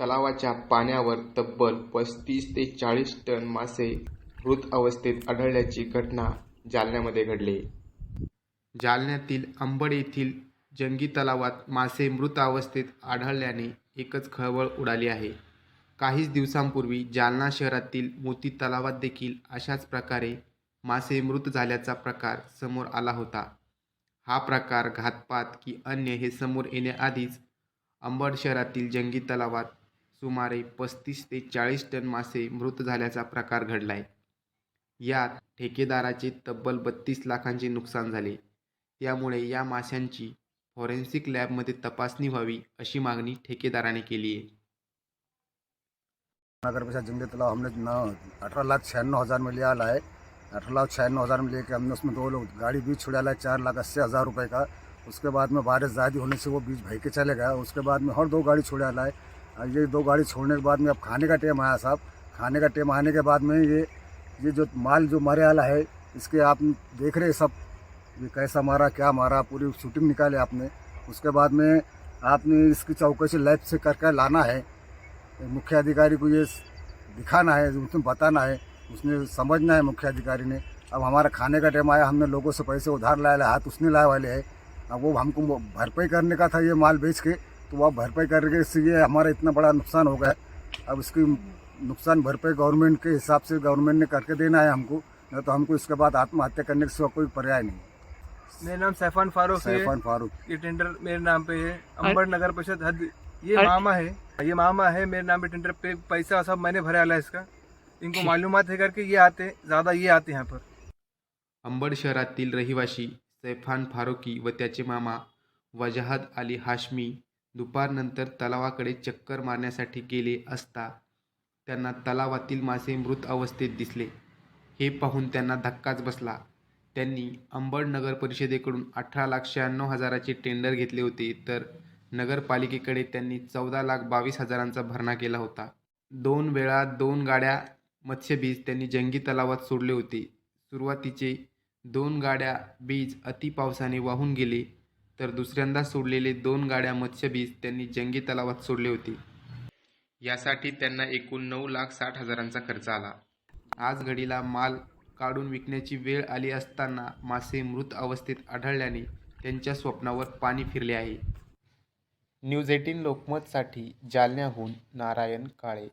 तलावाच्या पाण्यावर तब्बल पस्तीस ते चाळीस टन मासे मृत अवस्थेत आढळल्याची घटना जालन्यामध्ये घडली. जालन्यातील अंबड येथील जंगी तलावात मासे मृत अवस्थेत आढळल्याने एकच खळबळ उडाली आहे. काहीच दिवसांपूर्वी जालना शहरातील मोती तलावात देखील अशाच प्रकारे मासे मृत झाल्याचा प्रकार समोर आला होता. हा प्रकार घातपात की अन्य हे समोर येण्याआधीच अंबड शहरातील जंगी तलावात सुमारे पस्तीस ते चाळीस टन मासे मृत झाल्याचा प्रकार घडलाय. यात ठेकेदाराचे तब्बल बत्तीस लाखांचे नुकसान झाले. त्यामुळे या माशांची फॉरेन्सिक लॅबमध्ये तपासणी व्हावी अशी मागणी ठेकेदाराने केली आहे. नगर परिषद तलाव तालाब हमने न अठारह लाख छियानवे हज़ार में लिया है अठारह लाख छियानवे हज़ार में लेके हमने उसमें दो लोग गाड़ी बीज छुड़ा है चार लाख अस्सी हज़ार रुपये का। उसके बाद में बारिश ज़्यादा होने से वो बीज भई के चले गया। उसके बाद में और दो गाड़ी छुड़ा है ये दो गाड़ी छोड़ने के बाद में अब खाने का टाइम आया साहब। खाने का टाइम आने के बाद में ये ये जो माल जो मरे वाला है इसके आप देख रहे सब ये कैसा मारा क्या मारा पूरी शूटिंग निकाले आपने। उसके बाद में आपने इसकी चौकसी लैब से करके लाना है। मुख्य अधिकारी को ये दिखाना है उसमें बताना है उसने समझना है मुख्य अधिकारी ने। अब हमारा खाने का टाइम आया हमने लोगों से पैसे उधार लाए, हाथ उसने लाए वाले है। अब वो हमको भरपाई करने का था ये माल बेच के। तो वो भरपाई करके इससे ये हमारा इतना बड़ा नुकसान हो गया अब इसकी नुकसान भरपाई गवर्नमेंट के हिसाब से गवर्नमेंट ने करके देना है हमको नहीं तो हमको इसके बाद आत्महत्या करने के सिवा कोई पर्याय नहीं। मेरा नाम सैफान फारूक है। सैफान फारूक। ये टेंडर मेरे नाम पे है। अंबड़ नगर परिषद हद ये मामा है। ये मामा है मेरे नाम पे टेंडर पे पैसा सब मैंने भरा है इसका। इनको मालूम है करके ये आते ज़्यादा ये आते यहाँ पर। अंबड शहरातील रहिवाशी सैफान फारुकी व त्याचे मामा वजाहत अली हाशमी दुपारनंतर तलावाकडे चक्कर मारण्यासाठी गेले असता त्यांना तलावातील मासे मृत अवस्थेत दिसले. हे पाहून त्यांना धक्काच बसला. त्यांनी अंबड नगर परिषदेकडून अठरा लाख शहाण्णव हजाराचे टेंडर घेतले होते तर नगरपालिकेकडे त्यांनी चौदा लाख बावीस हजारांचा भरणा केला होता. दोन वेळा दोन गाड्या मत्स्यबीज त्यांनी जंगी तलावात सोडले होते. सुरुवातीचे दोन गाड्या बीज अति पावसाने वाहून गेले. तर दुसऱ्यांदा सोडलेले दोन गाड्या मत्स्यबीज त्यांनी जंगी तलावात सोडले होते. यासाठी त्यांना एकूण नऊ लाख साठ हजारांचा खर्च आला. आज घडीला माल काढून विकण्याची वेळ आली असताना मासे मृत अवस्थेत आढळल्याने त्यांच्या स्वप्नावर पाणी फिरले आहे. न्यूज एटीन लोकमतसाठी जालन्याहून नारायण काळे.